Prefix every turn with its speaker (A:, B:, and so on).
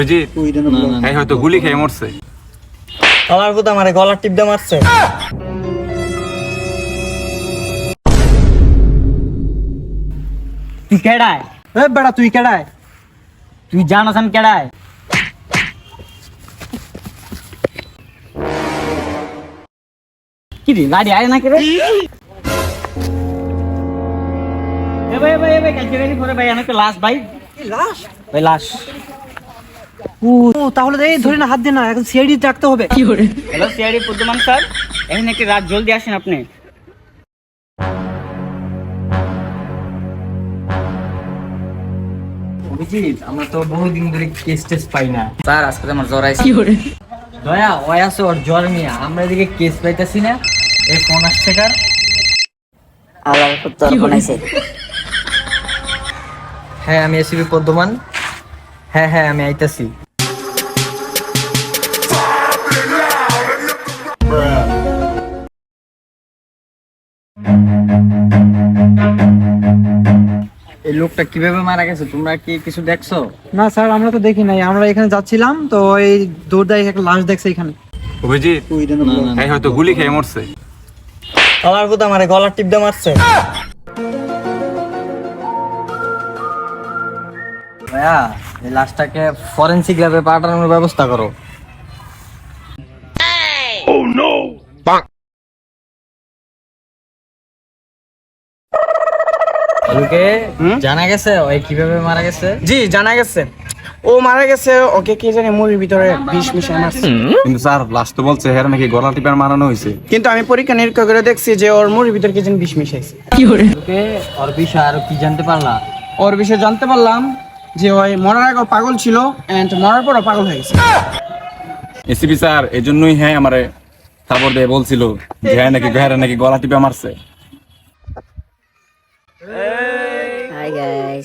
A: এই হয়তো গুলি খেয়ে মরছে।
B: আমার কোথা মারে গলার টিপ মারছে।
C: তুই কেডায়?
B: এ বেড়া তুই কেডায়?
C: তুই জানোস আমি কেডায়? কি রে গাড়ি আয় না কে রে? এ ভাই এ ভাই এ ভাই কালকে পরে ভাই আমি তো লাশ ভাই।
B: লাশ
C: ভাই লাশ
B: ও তাহলে তো এই ধরে না হাত দিয়ে না এখন সিআইডি ডাকতে হবে।
C: হ্যালো সিআইডি পদ্মমান স্যার এখানে একটি রাত জলদি আসেন আপনি।
B: অভিজিৎ আমরা তো বহুদিন ধরে কেস টেস পাই না।
C: স্যার আজকে আমার জ্বর আইছে।
B: দয়া ওই আছে ওর জ্বর নিয়ে। আমরা এদিকে কেস পাইতাছি না। এই ফোন আসছে কার?
D: আল্লাহ তোর ফোন আছে
B: হ্যাঁ আমি এসিবি পদ্মমান হ্যাঁ হ্যাঁ আমি আইতাছি। এই লোকটা কীভাবে মারা গেছে? তোমরা কি কিছু দেখছ?
E: না স্যার আমরা তো দেখি নাই। আমরা এখানে যাচ্ছিলাম তো এই দৌড়দাই একটা লাশ দেখছে এখানে।
A: অভিজিৎ এই হয়তো গুলি খেয়ে মরছে।
B: আমার কোথা মারে গলার টিপ দিয়ে মারছে। ভাইয়া এই লাশটাকে ফরেন্সিক ল্যাবে পাঠানোর ব্যবস্থা করো। ওকে জানা গেছে? ওই কীভাবে মারা গেছে?
E: জি জানা গেছে। ও মারা গেছে ওকে কে জানে মুড়ির ভিতরে বিষ মারছে।
A: কিন্তু স্যার লাস্ট তো বলছে হের নাকি গলা টিপার মারানো হয়েছে।
E: কিন্তু আমি পরীক্ষা নিরীক্ষা করে দেখছি যে ওর মুড়ির ভিতরে কে জানি বিষ মিশাইছে।
B: ওকে ওর বিষয় আর কি জানতে পারলা?
E: ওর বিষয়ে জানতে পারলাম যে ওই মরার আগে পাগল ছিল এন্ড মরার পরও পাগল হয়ে গেছে।
A: এসিপি স্যার এই জন্যই হ্যাঁ আমারে খবর দিয়ে বলছিল যে হ্যাঁ নাকি গহরে নাকি গলা টিপে মারছে।
D: Hi guys